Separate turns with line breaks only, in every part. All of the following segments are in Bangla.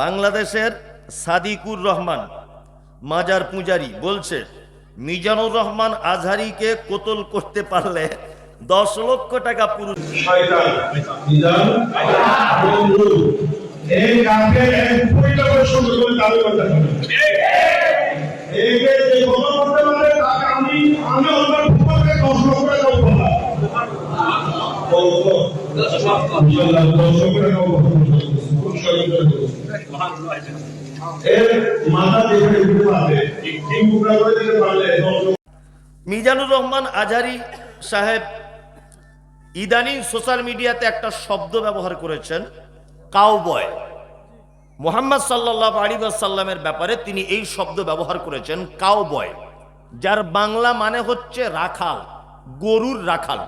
বাংলাদেশের সাদিকুর রহমান, মাজার পূজারি, বলছে, মিজানুর রহমান আজহারিকে কোতল করতে পারলে দশ লক্ষ টাকা পুরস্কার
শয়তান নিজাম বন্ধু, এই কাকে এক কোটি টাকা সুন্দর করে দাবি করতে হবে? একে যে কত করতে পারে, তাকে আমি আমি অন্য ফুটবলকে দশ লক্ষ
মিজানুর রহমান আজহারি সাহেব ইদানিং সোশ্যাল মিডিয়াতে একটা শব্দ ব্যবহার করেছেন কাউবয় মোহাম্মদ সাল্লাহ আলী সাল্লামের ব্যাপারে তিনি এই শব্দ ব্যবহার করেছেন কাউবয় যার বাংলা মানে হচ্ছে রাখাল, গরুর রাখাল।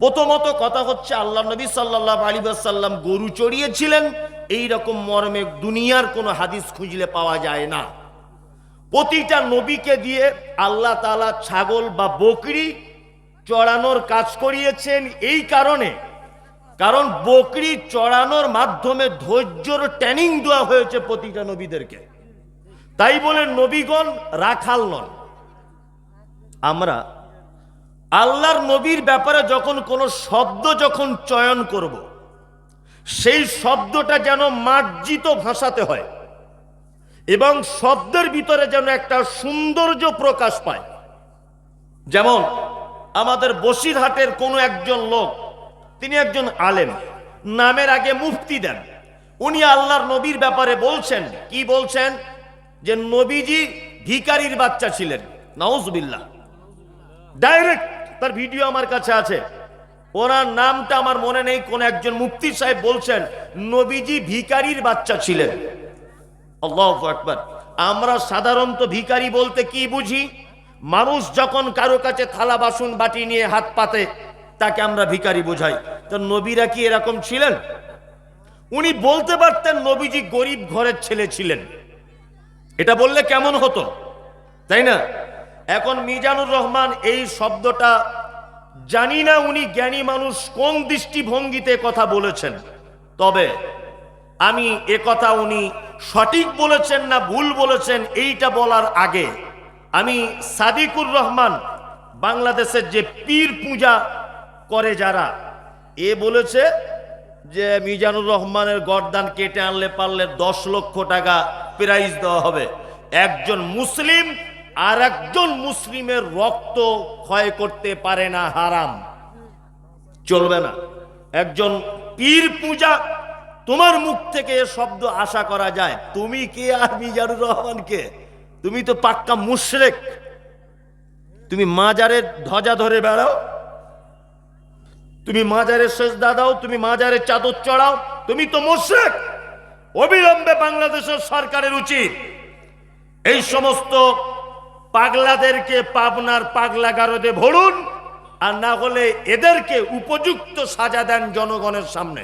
প্রথমত কথা হচ্ছে আল্লাহ নবী সাল্লাহ আলী সাল্লাম গরু চড়িয়েছিলেন এই রকম মর্মে দুনিয়ার কোনো হাদিস খুঁজলে পাওয়া যায় না। প্রতিটা নবীকে দিয়ে আল্লাহ তালা ছাগল বা বকরি চড়ানোর কাজ করিয়েছেন এই কারণে। কারণ বকরি চড়ানোর মাধ্যমে ধৈর্যর ট্যানিং দেওয়া হয়েছে প্রতিটা নবীদেরকে। তাই বলে নবীগণ রাখাল নন। আমরা আল্লাহর নবীর ব্যাপারে যখন কোনো শব্দ যখন চয়ন করব, সেই শব্দটা যেন মার্জিত ভাষাতে হয় এবং শব্দের ভিতরে যেন একটা সৌন্দর্য প্রকাশ পায়। যেমন, আমাদের বসিরহাটের কোনো একজন লোক, তিনি একজন আলেম, নামের আগে মুফতি দেন। উনি আল্লাহর নবীর ব্যাপারে বলছেন, কি বলছেন? যে নবীজি ভিকারির বাচ্চা ছিলেন, নাউজবিল্লাহ। ডাইরেক্ট তার ভিডিও আমার কাছে আছে। ওনার নামটা আমার মনে নেই, কোন একজন মুফতি সাহেব বলছেন, নবীজি ভিকারির বাচ্চা ছিলেন। আল্লাহ আমরা সাধারণত ভিকারি বলতে কি বুঝি? মানুষ যখন কারও কাছে থালা, বাসন, বাটি নিয়ে হাত পাতে, তাকে আমরা ভিখারি বোঝাই। তো নবীরা কি এরকম ছিলেন? উনি বলতে পারতেন নবীজি গরিব ঘরের ছেলে ছিলেন। এটা বললে কেমন হতো? তাই না? এখন মিজানুর রহমান এই শব্দটা জানি না উনি জ্ঞানী মানুষ কোন দৃষ্টিভঙ্গিতে কথা বলেছেন। তবে আমি এ কথা উনি সঠিক বলেছেন না ভুল বলেছেন এইটা বলার আগে আমি সাদিকুর রহমান বাংলাদেশের যে পীর পূজা করে যারা, এ বলেছে যে মিজানুর রহমানের গরদান কেটে আনলে পারলে দশ লক্ষ টাকা প্রাইজ দেওয়া হবে। একজন মুসলিম আর একজন মুসলিমের রক্ত ক্ষয় করতে পারে না, হারাম। চলবে না। একজন পীর পূজা, তোমার মুখ থেকে শব্দ আশা করা যায়। তুমি কে আর মিজানুর রহমান কে তুমি তো পাক্কা মুশরেক। তুমি মাজারের ধ্বজা ধরে বেড়াও। তুমি মাজারের শেষ দাদাও তুমি মাজারের চাদর চড়াও। তুমি তো মুশরেক। অবিলম্বে বাংলাদেশের সরকারের উচিত এই সমস্ত পাগলাদেরকে পাবনার পাগলা গারদে ভরুন, আর না হলে এদেরকে উপযুক্ত সাজা দেন জনগণের সামনে।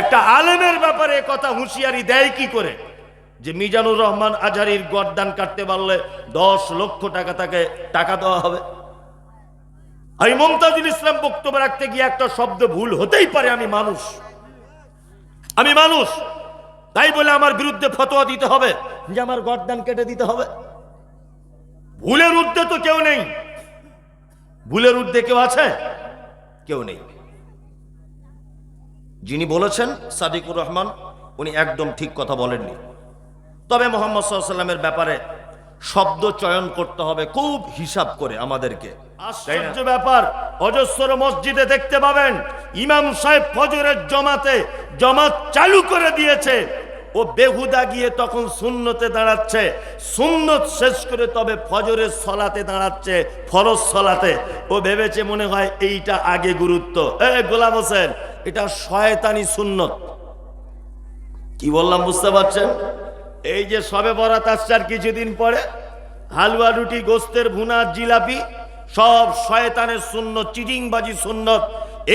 একটা আলেমের ব্যাপারে কথা হুঁশিয়ারি দেয় কি করে? যে মিজানুর রহমান আজহারির গরদান কাটতে পারলে দশ লক্ষ টাকা তাকে টাকা দেওয়া হবে। আমি মমতাজুল ইসলাম বক্তব্য রাখতে গিয়ে একটা শব্দ ভুল হতেই পারে, আমি মানুষ। আমি মানুষ। তাই বলে আমার বিরুদ্ধে ফতোয়া দিতে হবে, যে আমার গরদান কেটে দিতে হবে। ভুলের ঊর্ধ্বে তো কেউ নেই। ভুলের ঊর্ধ্বে কেউ আছে? কেউ নেই। যিনি বলেছেন, সাদিকুর রহমান, উনি একদম ঠিক কথা বলেননি। তবে মোহাম্মদ সাল্লামের ব্যাপারে শব্দ চয়ন করতে হবে, খুব হিসাব করে আমাদেরকে। আশ্চর্য ব্যাপার, অজস্র মসজিদে দেখতে পাবেন, ইমাম সাহেব ফজরের জমাতে জমাত চালু করে দিয়েছে। ও বেহুদা গিয়ে তখন শূন্যতে দাঁড়াচ্ছে। সুন্নত শেষ করে তবে ফজরের সলাতে দাঁড়াচ্ছে, ফরজ সলাতে। ও ভেবেছে মনে হয় এইটা আগে গুরুত্ব। এ গোলাম হোসেন, এটা শয়তানি সুন্নত। কি বললাম বুঝতে পারছেন? এই যে সবে বরাত আসছে আর কিছুদিন পরে, হালুয়া রুটি, গোস্তের ভুনা, জিলাপি, সব শয়তানের সুন্নত, চিটিংবাজি সুন্নত।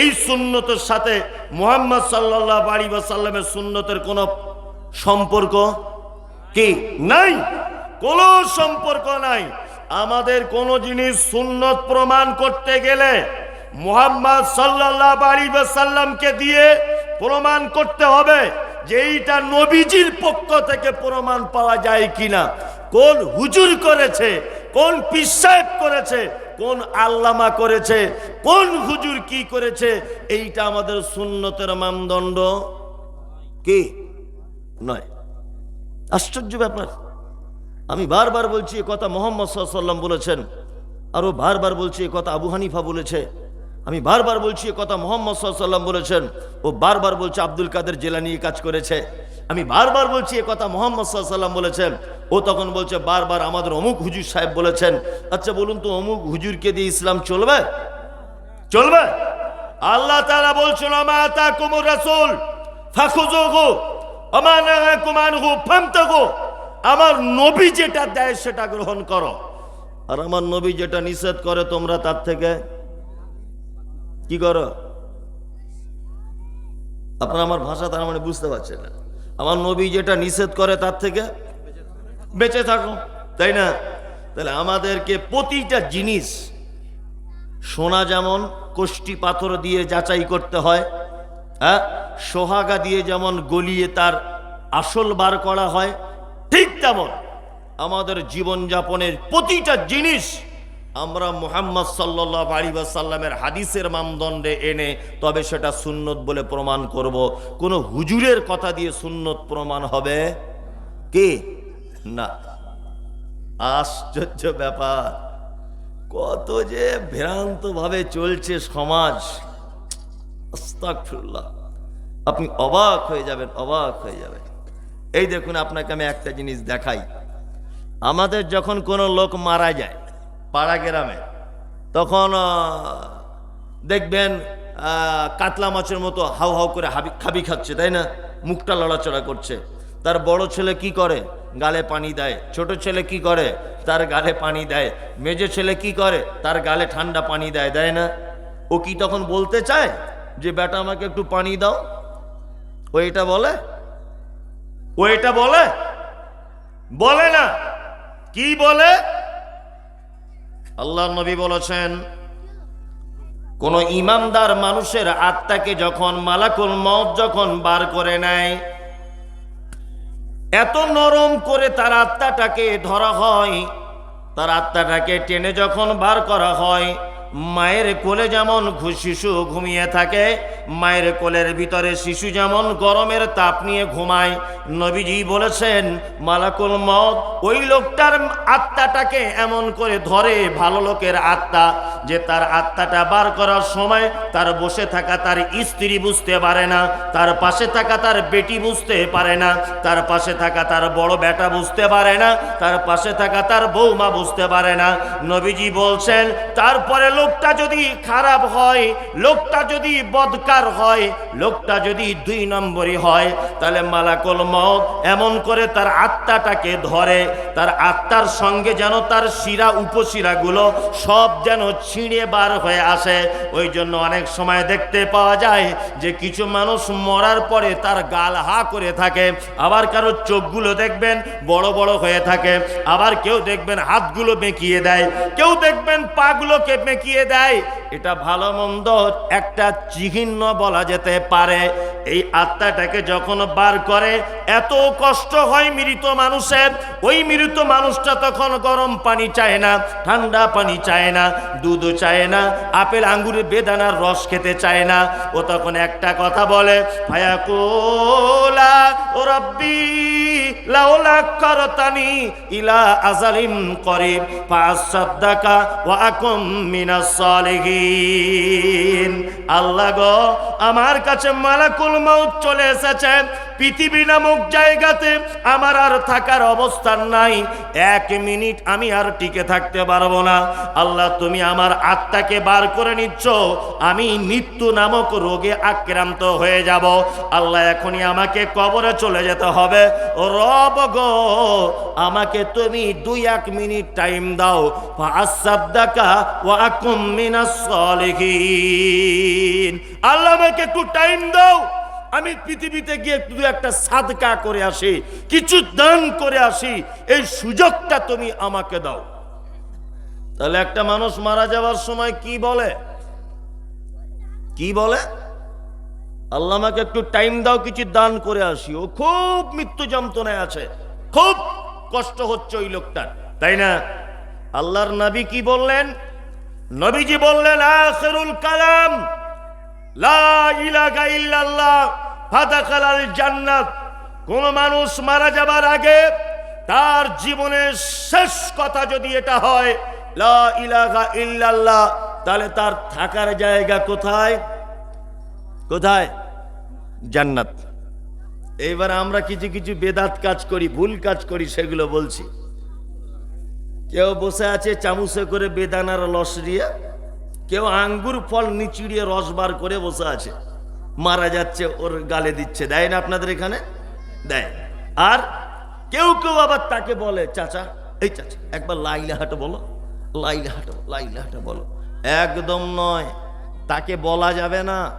এই সুন্নতের সাথে মোহাম্মদ সাল্লাহ বাড়ি বা সাল্লামের সুন্নতের কোনো সম্পর্ক কি? নাই। কোনো সম্পর্ক নাই। আমাদের কোনো জিনিস সুন্নত প্রমাণ করতে গেলে মোহাম্মদ সাল্লাহ সাল্লামকে দিয়ে প্রমাণ করতে হবে যে এইটা নবীজির পক্ষ থেকে প্রমাণ পাওয়া যায় কিনা। কোন হুজুর করেছে, কোন পিসাব করেছে, কোন আল্লামা করেছে, কোন হুজুর কি করেছে, এইটা আমাদের সুন্নতের মানদণ্ড কি? নয়। আশ্চর্য ব্যাপার। আমি বারবার বলছি, এ কথা মোহাম্মদ সাল্লাম বলেছেন, আরও বারবার বলছি, এ কথা আবু হানিফা বলেছে। আমি বারবার বলছি, এ কথা মোহাম্মদ সাল্লাম বলেছেন, ও বারবার বলছে, আব্দুল কাদের জেলা নিয়ে কাজ করেছে। আমি বারবার বলছি, এ কথা মোহাম্মদ সাল্লাম বলেছেন, ও তখন বলছে, বারবার আমাদের অমুক হুজুর সাহেব বলেছেন আচ্ছা বলুন তো, অমুক হুজুরকে দিয়ে ইসলাম চলবে? চলবে? আল্লাহ তাআলা বলছেন আমাতা কুমুর রাসূল, ফাখুযুহু। আমার নবী যেটা দেয় সেটা গ্রহণ করো। আর আমার নবী যেটা নিষেধ করে তোমরা তার থেকে কি করো? আপনারা আমার ভাষা তার মানে বুঝতে পারছেন না। আমার নবী যেটা নিষেধ করে তার থেকে বেঁচে থাকো, তাই না? তাহলে আমাদেরকে প্রতিটা জিনিস সোনা যেমন কোষ্টি পাথর দিয়ে যাচাই করতে হয় হ্যাঁ? সোহাগা দিয়ে যেমন গলিয়ে তার আসল বার করা হয়, ঠিক তেমন আমাদের জীবনযাপনের প্রতিটা জিনিস আমরা মুহাম্মদ সাল্লাহ আলী সাল্লামের হাদিসের মানদণ্ডে এনে, তবে সেটা সুন্নত বলে প্রমাণ করব। কোনো হুজুরের কথা দিয়ে সুন্নত প্রমাণ হবে? কে? না। আশ্চর্য ব্যাপার। কত যে ভ্রান্ত ভাবে চলছে সমাজ। আস্তাগফিরুল্লাহ। আপনি অবাক হয়ে যাবেন, অবাক হয়ে যাবেন। এই দেখুন, আপনাকে আমি একটা জিনিস দেখাই। আমাদের যখন কোনো লোক মারা যায় পাড়া গ্রামে, তখন দেখবেন কাতলা মাছের মতো হাউ হাউ করে হাবি খাবি খাচ্ছে, তাই না? মুখটা লড়াচড়া করছে। তার বড় ছেলে কি করে? গালে পানি দেয়। ছোট ছেলে কি করে? তার গালে পানি দেয়। মেজো ছেলে কি করে? তার গালে ঠান্ডা পানি দেয় দেয় না? ও কি তখন বলতে চায় যে, বেটা, আমাকে একটু পানি দাও? ও এটা বলে? ও এটা বলে? বলে না। কি বলে? আল্লাহ নবী বলেছেন কোন ইমানদার মানুষের আত্মাকে যখন মালাকুল মত যখন বার করে নেয় এত নরম করে তার আত্মাটাকে ধরা হয় তার আত্মাটাকে টেনে যখন বার করা হয় মায়ের কোলে যেমন শিশু ঘুমিয়ে থাকে মায়ের কোলের ভিতরে শিশু যেমন গরমের তাপ নিয়ে ঘুমায়, নবীজি বলেছেন, মালাকুল মত ওই লোকটার আত্মাটাকে এমন করে ধরে ভালো লোকের আত্মা যে তার আত্মাটা বার করার সময় তার বসে থাকা তার স্ত্রী বুঝতে পারে না, তার পাশে থাকা তার বেটি বুঝতে পারে না, তার পাশে থাকা তার বড় বেটা বুঝতে পারে না, তার পাশে থাকা তার বৌমা বুঝতে পারে না। নবীজি বলছেন, তারপরে লোকটা যদি খারাপ হয়, লোকটা যদি বদকার হয়, লোকটা যদি দুই নম্বরই হয়, তাহলে মালাকুল মত এমন করে তার আত্মাটাকে ধরে, তার আত্মার সঙ্গে যেন তার শিরা উপশিরাগুলো সব যেন ছিঁড়ে বার হয়ে আসে। ওই জন্য অনেক সময় দেখতে পাওয়া যায় যে কিছু মানুষ মরার পরে তার গাল হা করে থাকে, আবার কারও চোখগুলো দেখবেন বড় বড় হয়ে থাকে, আবার কেউ দেখবেন হাতগুলো বেঁকিয়ে দেয়, কেউ দেখবেন পাগুলোকে বেঁকিয়ে দেয়। এটা ভালো মন্দ একটা চিহ্ন বলা যেতে পারে, এই আত্মাটাকে যখন বার করে, এত কষ্ট হয় মৃত মানুষের, ওই মৃত মানুষটা তখন গরম পানি চায় না, ঠান্ডা পানি চায় না দুধ চায় না, আপেল আঙ্গুরের বেদানার রস খেতে চায় না। ও তখন একটা কথা বলে, ফায়াকুলা ও রব্বি করতানি ইলা আজালিম করিব ফাসাদ্দাকা ওয়া আকুম মিনাস সালিহিন। আল্লাহ গো, আমার কাছে মালাকুল মাউত চলে এসেছে। পৃথিবী নামক জায়গাতে আমার আর থাকার অবস্থান নাই। এক মিনিট আমি আর টিকে থাকতে পারব না। আল্লাহ, তুমি আমার আত্মাকে বার করে নিচ্ছ। আমি মৃত্যু নামক রোগে আক্রান্ত হয়ে যাব। আল্লাহ, এখনই আমাকে কবরে চলে যেতে হবে। রব গো, আমাকে তুমি দুই এক মিনিট টাইম দাও। ফাসাদ্দাকা ওয়া আকুম মিনাস সালিহিন। আল্লাহ আমাকে একটু টাইম দাও। আমি পৃথিবীতে গিয়ে একটু একটা সাদকা করে আসি, কিছু দান করে আসি, এই সুযোগটা তুমি আমাকে দাও। তাহলে একটা মানুষ মারা যাওয়ার সময় কি বলে? কি বলে? আল্লাহ আমাকে একটু টাইম দাও, কিছু দান করে আসি। ও খুব মৃত্যু যন্ত্রণায় আছে। খুব কষ্ট হচ্ছে ওই লোকটার, তাই না? আল্লাহর নবী কি বললেন? নবীজি বললেন, আখিরুল কালাম। জান্নাত। কোন মানুষ মারা যাবার আগে তার জীবনের শেষ কথা যদি এটা হয়, লা তাহলে তার থাকার জায়গা কোথায়? কোথায়? জান্নাত। এইবার আমরা কিছু কিছু বেদাত কাজ করি, ভুল কাজ করি, সেগুলো বলছি। কেউ বসে আছে চামচে করে বেদানার লস দিয়ে কেউ আঙ্গুর ফল নিচুড়িয়ে রস বার করে বসে আছে। মারা যাচ্ছে, ওর গালে দিচ্ছে। দেয় না আপনাদের এখানে? দেয়। আর কেউ কেউ আবার তাকে বলে, চাচা, এই চাচা, একবার লাইলা হাটো বলো লাইলা হাটো লাইলা হাটো বলো। একদম নয়। তাকে বলা যাবে না।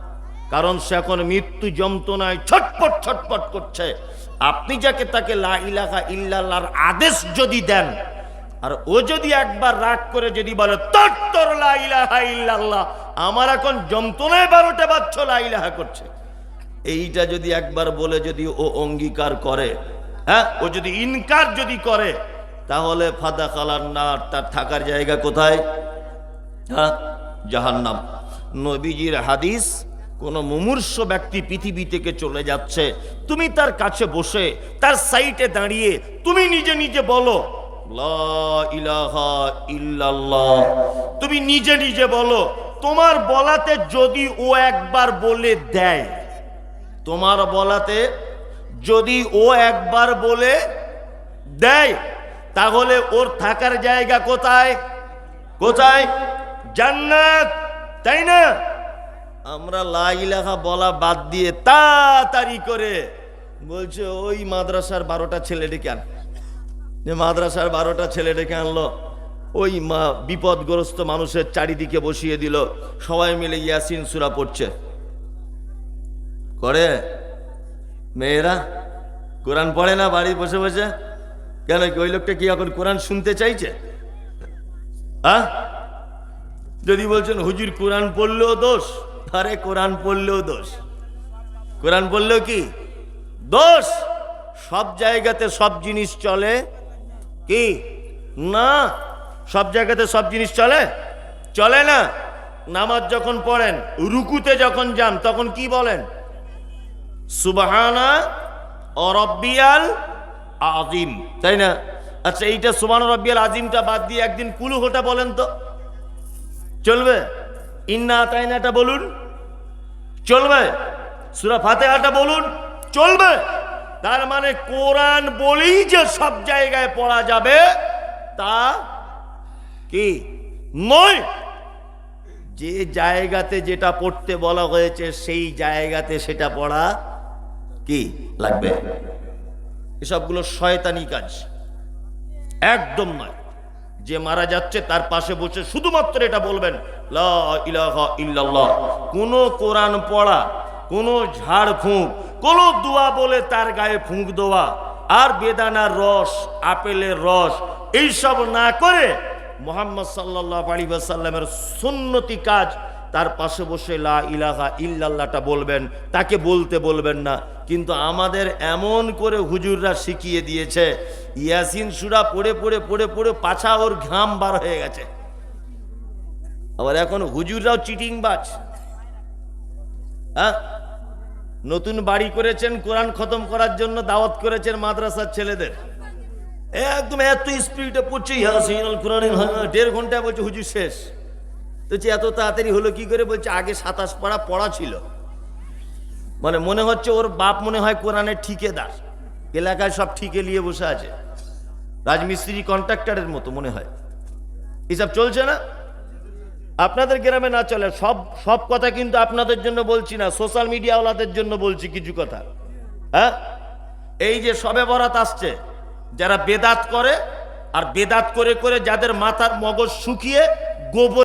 কারণ সে এখন মৃত্যু যন্ত্রণায় ছটপট ছটপট করছে। আপনি যাকে তাকে লা ইলাহা ইল্লাল্লাহর আদেশ যদি দেন আর ও যদি একবার রাগ করে যদি বলে, তোর তোর আমার এখন যন্ত্রণায় বারোটা বাচ্চ লা ইলাহা করছে। এইটা যদি একবার বলে যদি ও অঙ্গীকার করে হ্যাঁ ও যদি ইনকার যদি করে, তাহলে ফাদা কালার না তার থাকার জায়গা কোথায়? হ্যাঁ জাহান্নাম। নবীজির হাদিস, কোন মুমূর্ষ ব্যক্তি পৃথিবী থেকে চলে যাচ্ছে, তুমি তার কাছে বসে, তার সাইটে দাঁড়িয়ে তুমি নিজে নিজে বলো তুমি নিজে নিজে বলো, তোমার বলাতে যদি ও একবার বলে দেয়, তোমার বলাতে যদি ও একবার বলে দেয়, তাহলে ওর থাকার জায়গা কোথায়? কোথায়? জান্নাত, তাই না? আমরা লাইলাহা বলা বাদ দিয়ে তাড়াতাড়ি করে বলছে, ওই মাদ্রাসার বারোটা ছেলেটি ডেকে আন। যে মাদ্রাসার বারোটা ছেলে ডেকে আনলো। ওই মা বিপদগ্রস্ত মানুষের চারিদিকে বসিয়ে দিল। সবাই মিলে ইয়াসিন সুরা পড়ছে। করে? মেয়েরা? কোরআন পড়ে না বাড়ি বসে বসে? কেন কি ওই লোকটা কি এখন কোরআন শুনতে চাইছে? হ্যাঁ যদি বলছেন, হুজুর, কোরআন পড়লেও দোষ? আরে, কোরআন পড়লেও দোষ। কোরআন পড়লেও কি? দোষ! সব জায়গাতে সব জিনিস চলে। কি? না, সব জায়গাতে সব জিনিস চলে? চলে না? নামাজ যখন পড়েন, রুকুতে যখন যান, তখন কি বলেন? সুবাহানা অরব্বিয়াল আজিম তাই না? আচ্ছা এইটা সুবান রব্বিয়াল আজিমটা বাদ দিয়ে একদিন কুলু হোটা বলেন তো। চলবে? ইন্না তাইনাটা বলুন। চলবে? সুরা ফাতেহাটা বলুন। চলবে? তার মানে কোরআন বলেই যে সব জায়গায় পড়া যাবে, তা কি নয়। যে জায়গাতে যেটা পড়তে বলা হয়েছে, সেই জায়গাতে সেটা পড়া কি লাগবে? এসবগুলো শয়তানি কাজ। একদম নয়। যে মারা যাচ্ছে, তার পাশে বসে শুধুমাত্র এটা বলবেন, লা ইলাহা ইল্লাল্লাহ। কোন কোরআন পড়া কোন ঝাড় ফুঁক। কোন দোয়া বলে তার গায়ে ফুঁক দেওয়া। আর বেদানার রস, আপেলের রস, এইসব না করে মোহাম্মদ সাল্লাহ আলী সাল্লামের সুন্নতি কাজ তার পাশে বসে লা ইলাহা ইল্লাল্লাহটা বলবেন। তাকে বলতে বলবেন না। কিন্তু আমাদের এমন করে হুজুররা শিখিয়ে দিয়েছে, ইয়াসিন সুরা পড়ে পড়ে পড়ে পড়ে পাছা ওর ঘাম বার হয়ে গেছে। আবার এখন হুজুররাও চিটিং বাজ হ্যাঁ? নতুন বাড়ি করেছেন, কোরআন খতম করার জন্য দাওয়াত করেছেন মাদ্রাসার ছেলেদের। একদম এত স্পিডে পড়ছে কোরআন দেড় ঘন্টায় বলছে, হুজুর, শেষ। তো এত তাড়াতাড়ি হলো কি করে? বলছে, আগে সাতাশ পাড়া পড়া ছিল। মানে মনে হচ্ছে ওর বাপ মনে হয় কোরআনের ঠিকেদার। এলাকায় সব ঠিকে নিয়ে বসে আছে। রাজমিস্ত্রি কন্ট্রাক্টরের মতো মনে হয়। এসব চলছে না? আপনাদের গ্রামে না চলে, সব সব কথা কিন্তু আপনাদের জন্য বলছি না সোশ্যাল মিডিয়াওয়ালাদের জন্য বলছি কিছু কথা। হ্যাঁ? এই যে সবে বরাত আসছে, যারা বেদাত করে, আর বেদাত করে করে যাদের মাথার মগজ শুকিয়ে গোবর